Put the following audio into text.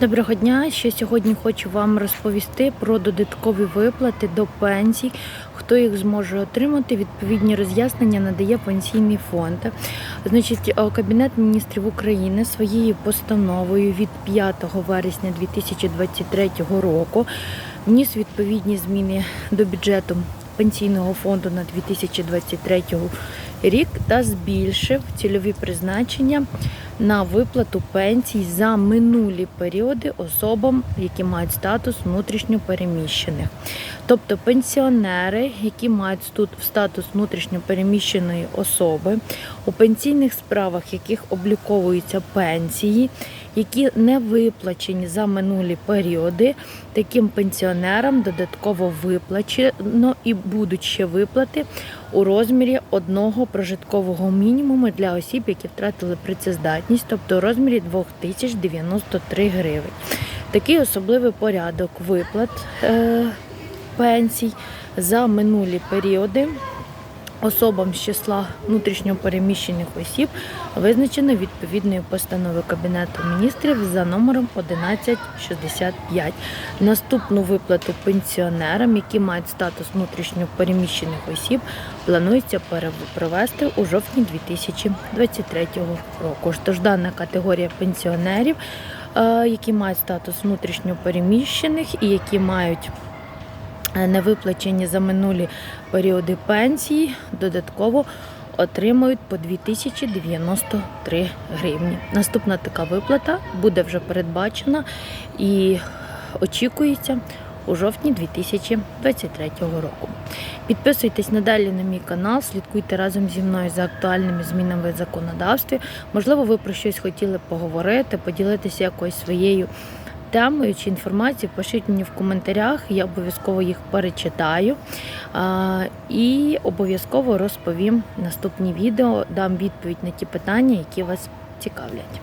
Доброго дня. Ще сьогодні хочу вам розповісти про додаткові виплати до пенсій. Хто їх зможе отримати, відповідні роз'яснення надає пенсійний фонд. Значить, е, Кабінет міністрів України своєю постановою від 5 вересня 2023 року вніс відповідні зміни до бюджету пенсійного фонду на 2023 рік та збільшив цільові призначення на виплату пенсій за минулі періоди особам, які мають статус внутрішньо переміщених. Тобто пенсіонери, які мають стут- статус внутрішньо переміщеної особи, у пенсійних справах, яких обліковуються пенсії, які не виплачені за минулі періоди, таким пенсіонерам додатково виплачено і будуть ще виплати у розмірі одного прожиткового мінімуму для осіб, які втратили працездатність, тобто у розмірі 2093 гривень. Такий особливий порядок виплат е, пенсій за минулі періоди особам з числа внутрішньопереміщених осіб визначено відповідною постановою Кабінету міністрів за номером 1165. Наступну виплату пенсіонерам, які мають статус внутрішньопереміщених осіб, планується провести у жовтні 2023 року. Тож дана категорія пенсіонерів, е, які мають статус внутрішньопереміщених і які мають е, невиплачені за минулі періоди пенсії, додатково отримують по 2093 гривні. Наступна така виплата буде вже передбачена і очікується у жовтні 2023 року. Підписуйтесь надалі на мій канал, слідкуйте разом зі мною за актуальними змінами в законодавстві. Можливо, ви про щось хотіли поговорити, поділитися якоюсь своєю темою чи інформацією, пишіть мені в коментарях, я обов'язково їх перечитаю і обов'язково розповім наступні відео, дам відповідь на ті питання, які вас цікавлять.